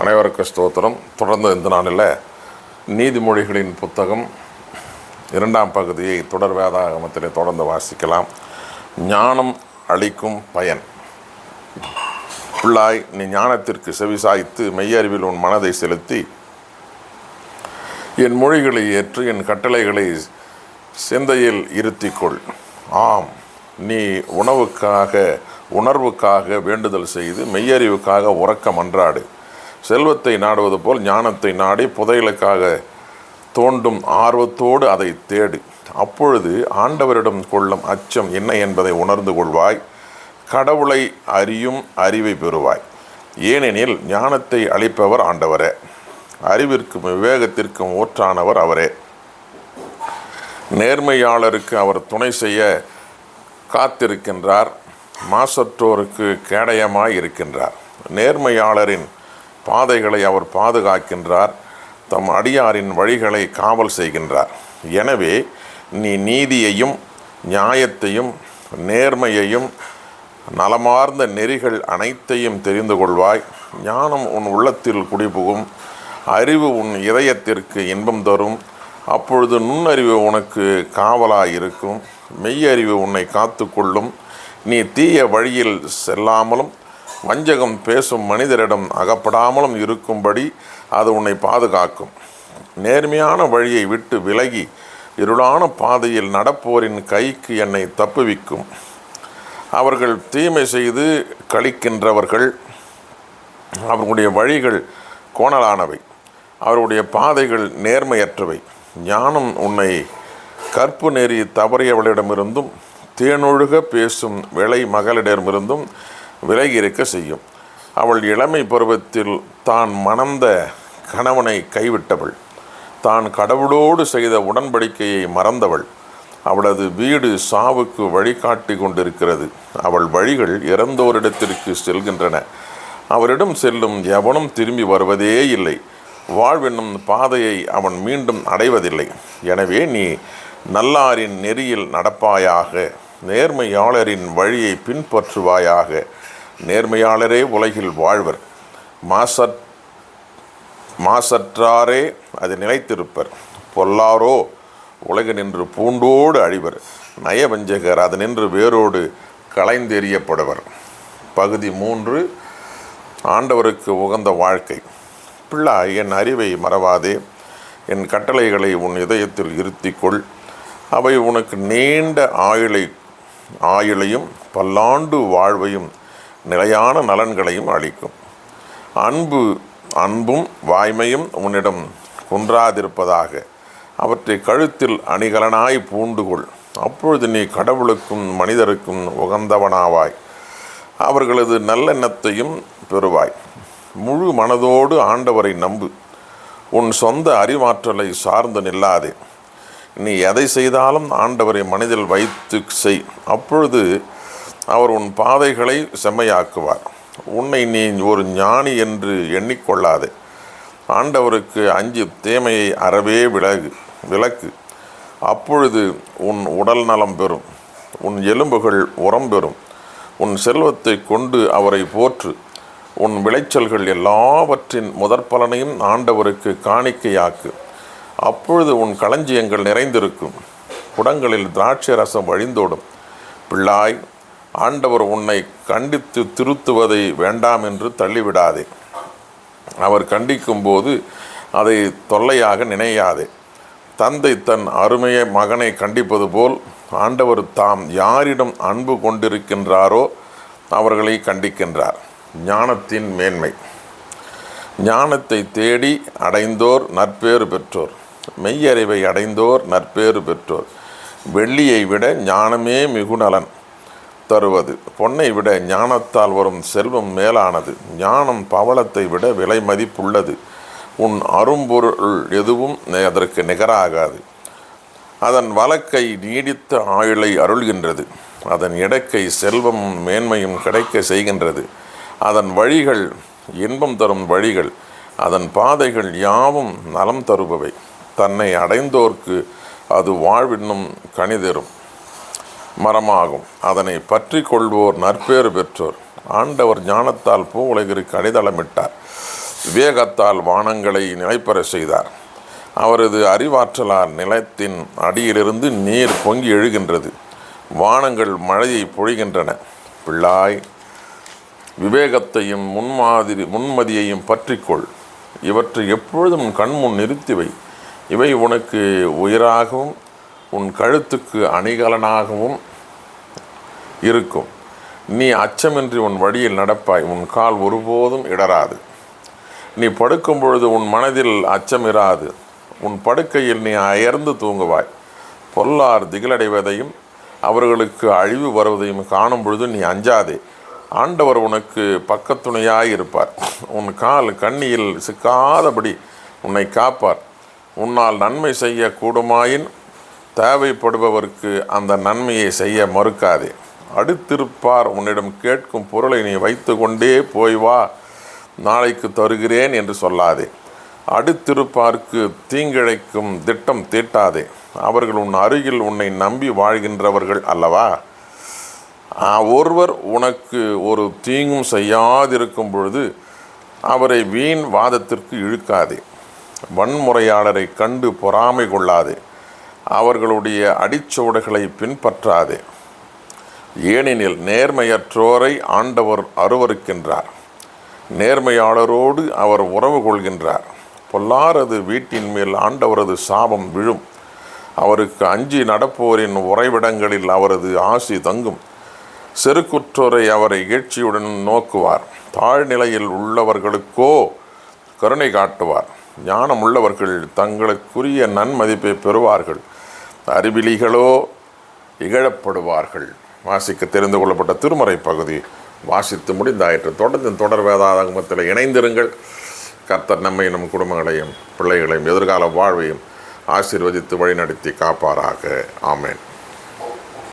அனைவருக்கும் ஸ்தோத்திரம். தொடர்ந்து இந்த நாளில் நீதிமொழிகளின் புத்தகம் இரண்டாம் பகுதியை தொடர் வேதாகமத்திலே தொடர்ந்து வாசிக்கலாம். ஞானம் அளிக்கும் பயன். பிள்ளாய் நீ ஞானத்திற்கு செவிசாய்த்து மெய்யறிவில் உன் மனதை செலுத்தி என் மொழிகளை ஏற்று என் கட்டளைகளை சிந்தையில் இருத்திக்கொள். ஆம் நீ உணவுக்காக உணர்வுக்காக வேண்டுதல் செய்து மெய்யறிவுக்காக உறக்க மன்றாடு. செல்வத்தை நாடுவது போல் ஞானத்தை நாடி புதையலுக்காக தோண்டும் ஆர்வத்தோடு அதை தேடு. அப்பொழுது ஆண்டவரிடம் கொள்ளும் அச்சம் என்ன என்பதை உணர்ந்து கொள்வாய். கடவுளை அறியும் அறிவை பெறுவாய். ஏனெனில் ஞானத்தை அளிப்பவர் ஆண்டவரே. அறிவிற்கும் விவேகத்திற்கும் ஓற்றானவர் அவரே. நேர்மையாளருக்கு அவர் துணை செய்ய காத்திருக்கின்றார். மாசற்றோருக்கு கேடயமாய் இருக்கின்றார். நேர்மையாளரின் பாதைகளை அவர் பாதுகாக்கின்றார். தம் அடியாரின் வழிகளை காவல் செய்கின்றார். எனவே நீ நீதியையும் நியாயத்தையும் நேர்மையையும் நலமார்ந்த நெறிகள் அனைத்தையும் தெரிந்து கொள்வாய். ஞானம் உன் உள்ளத்தில் குடிபுகும். அறிவு உன் இதயத்திற்கு இன்பம் தரும். அப்பொழுது நுண்ணறிவு உனக்கு காவலாயிருக்கும். மெய்யறிவு உன்னை காத்துக்கொள்ளும். நீ தீய வழியில் செல்லாமலும் வஞ்சகம் பேசும் மனிதரிடம் அகப்படாமலும் இருக்கும்படி அது உன்னை பாதுகாக்கும். நேர்மையான வழியை விட்டு விலகி இருளான பாதையில் நடப்போரின் கைக்கு என்னை தப்புவிக்கும். அவர்கள் தீமை செய்து கழிக்கின்றவர்கள். அவர்களுடைய வழிகள் கோணலானவை. அவருடைய பாதைகள் நேர்மையற்றவை. ஞானம் உன்னை கற்பு நெறி தவறியவளிடமிருந்தும் தேனொழுக பேசும் விளை மகளிடமிருந்தும் விலகி இருக்க செய்யும். அவள் இளமை பருவத்தில் தான் மணந்த கணவனை கைவிட்டவள். தான் கடவுளோடு செய்த உடன்படிக்கையை மறந்தவள். அவளது வீடு சாவுக்கு வழிகாட்டி கொண்டிருக்கிறது. அவள் வழிகள் இறந்தோரிடத்திற்கு செல்கின்றன. அவரிடம் செல்லும் எவனும் திரும்பி வருவதே இல்லை. வாழ்வென்னும் பாதையை அவன் மீண்டும் அடைவதில்லை. எனவே நீ நல்லாரின் நெறியில் நடப்பாயாக நேர்மையாளரின் வழியை பின்பற்றுவாயாக நேர்மையாளரே உலகில் வாழ்வர். மாசற் மாசற்றாரே அது நிலைத்திருப்பர். பொல்லாரோ உலக நின்று பூண்டோடு அழிவர். நயவஞ்சகர் அது நின்று வேரோடு களைந்தெறியப்படுவர். பகுதி மூன்று ஆண்டவருக்கு உகந்த வாழ்க்கை. பிள்ளா என் அறிவை மறவாதே. என் கட்டளைகளை உன் இதயத்தில் இருத்திக்கொள். அவை உனக்கு நீண்ட ஆயுளை ஆயுளையும் பல்லாண்டு வாழ்வையும் நிலையான நலன்களையும் அளிக்கும். அன்பு அன்பும் வாய்மையும் உன்னிடம் குன்றாதிருப்பதாக. அவற்றை கழுத்தில் அணிகலனாய் பூண்டுகொள். அப்பொழுது நீ கடவுளுக்கும் மனிதருக்கும் உகந்தவனாவாய். அவர்களது நல்லெண்ணத்தையும் பெறுவாய். முழு மனதோடு ஆண்டவரை நம்பு. உன் சொந்த அறிவாற்றலை சார்ந்து நில்லாதே. நீ எதை செய்தாலும் ஆண்டவரை மனதில் வைத்து செய். அப்பொழுது அவர் உன் பாதைகளை செம்மையாக்குவார். உன்னை நீ ஒரு ஞானி என்று எண்ணிக்கொள்ளாதே. ஆண்டவருக்கு அஞ்சு தேமையை அறவே விலகு விலக்கு. அப்பொழுது உன் உடல் நலம் பெறும் உன் எலும்புகள் உரம் பெறும். உன் செல்வத்தை கொண்டு அவரை போற்று. உன் விளைச்சல்கள் எல்லாவற்றின் முதற் பலனையும் ஆண்டவருக்கு காணிக்கையாக்கு. அப்பொழுது உன் களஞ்சியங்கள் நிறைந்திருக்கும். குடங்களில் திராட்சை ரசம் வழிந்தோடும். பிள்ளாய் ஆண்டவர் உன்னை கண்டித்து திருத்துவதை வேண்டாம் என்று தள்ளிவிடாதே. அவர் கண்டிக்கும் போது அதை தொல்லையாக நினையாதே. தந்தை தன் அருமைய மகனை கண்டிப்பது போல் ஆண்டவர் தாம் யாரிடம் அன்பு கொண்டிருக்கின்றாரோ அவர்களை கண்டிக்கின்றார். ஞானத்தின் மேன்மை. ஞானத்தை தேடி அடைந்தோர் நற்பேறு பெற்றோர். மெய்யறிவை அடைந்தோர் நற்பேறு பெற்றோர். வெள்ளியை விட ஞானமே மிகுநலன். தருவது. பொன்னை விட ஞானத்தால் வரும் செல்வம் மேலானது. ஞானம் பவளத்தை விட விலை மதிப்புள்ளது. உன் அரும்பொருள் எதுவும் அதற்கு நிகராகாது. அதன் வழக்கை நீடித்த ஆயுளை அருள்கின்றது. அதன் இடக்கை செல்வம் மேன்மையும் கிடைக்க செய்கின்றது. அதன் வழிகள் இன்பம் தரும் வழிகள். அதன் பாதைகள் யாவும் நலம் தருபவை. தன்னை அடைந்தோர்க்கு அது வாழ்வின்னும் கணிதரும் மரமாகும். அதனை பற்றி கொள்வோர் நற்பேறு பெற்றோர். ஆண்டவர் ஞானத்தால் பூ உலகிற்கு அடித்தளமிட்டார் விவேகத்தால் வானங்களை நிலைப்பெற செய்தார். அவரது அறிவாற்றலால் நிலத்தின் அடியிலிருந்து நீர் பொங்கி எழுகின்றது. வானங்கள் மழையை பொழிகின்றன. பிள்ளாய் விவேகத்தையும் முன்மாதிரி முன்மதியையும் பற்றிக்கொள் இவற்றை எப்பொழுதும் கண்முன் நிறுத்தி வை. இவை உனக்கு உயிராகவும் உன் கழுத்துக்கு அணிகலனாகவும் இருக்கும். நீ அச்சமின்றி உன் வழியில் நடப்பாய். உன் கால் ஒருபோதும் இடராது நீ படுக்கும் பொழுது உன் மனதில் அச்சம் இராது உன் படுக்கையில் நீ அயர்ந்து தூங்குவாய். பொல்லார் திகிலடைவதையும் அவர்களுக்கு அழிவு வருவதையும் காணும் பொழுது நீ அஞ்சாதே. ஆண்டவர் உனக்கு பக்கத்துணையாய் இருப்பார். உன் கால் கண்ணியில் சிக்காதபடி உன்னை காப்பார். உன்னால் நன்மை செய்ய கூடுமாயின் தேவைப்படுபவருக்கு அந்த நன்மையை செய்ய மறுக்காதே. அடுத்திருப்பார் உன்னிடம் கேட்கும் பொருளை நீ வைத்து கொண்டே போய் வா நாளைக்கு தருகிறேன் என்று சொல்லாதே. அடுத்திருப்பார்க்கு தீங்கிழைக்கும் திட்டம் தீட்டாதே. அவர்கள் உன் அருகில் உன்னை நம்பி வாழ்கின்றவர்கள் அல்லவா? ஒருவர் உனக்கு ஒரு தீங்கும் செய்யாதிருக்கும் பொழுது அவரை வீண் வாதத்திற்கு இழுக்காதே. வன்முறையாளரை கண்டு பொறாமை கொள்ளாதே. அவர்களுடைய அடிச்சுவடுகளை பின்பற்றாதே. ஏனெனில் நேர்மையற்றோரை ஆண்டவர் அருவருக்கின்றார் நேர்மையாளரோடு அவர் உறவு கொள்கின்றார். பொல்லாரது வீட்டின் மேல் ஆண்டவரது சாபம் விழும். அவருக்கு அஞ்சி நடப்போரின் உறைவிடங்களில் அவரது ஆசி தங்கும். செருக்குற்றோரை அவரை இகழ்ச்சியுடன் நோக்குவார். தாழ்நிலையில் உள்ளவர்களுக்கோ கருணை காட்டுவார். ஞானம் உள்ளவர்கள் தங்களுக்குரிய நன்மதிப்பை பெறுவார்கள். அறிவிலிகளோ இகழப்படுவார்கள். வாசிக்க தெரிந்து கொள்ளப்பட்ட திருமறை பகுதி வாசித்து முடிந்தாயிற்று தொடர்ந்து தொடர் வேதாகமத்தில் இணைந்திருங்கள். கர்த்தர் நம்மை நம் குடும்பங்களையும் பிள்ளைகளையும் எதிர்கால வாழ்வையும் ஆசீர்வதித்து வழிநடத்தி காப்பாராக. ஆமேன்.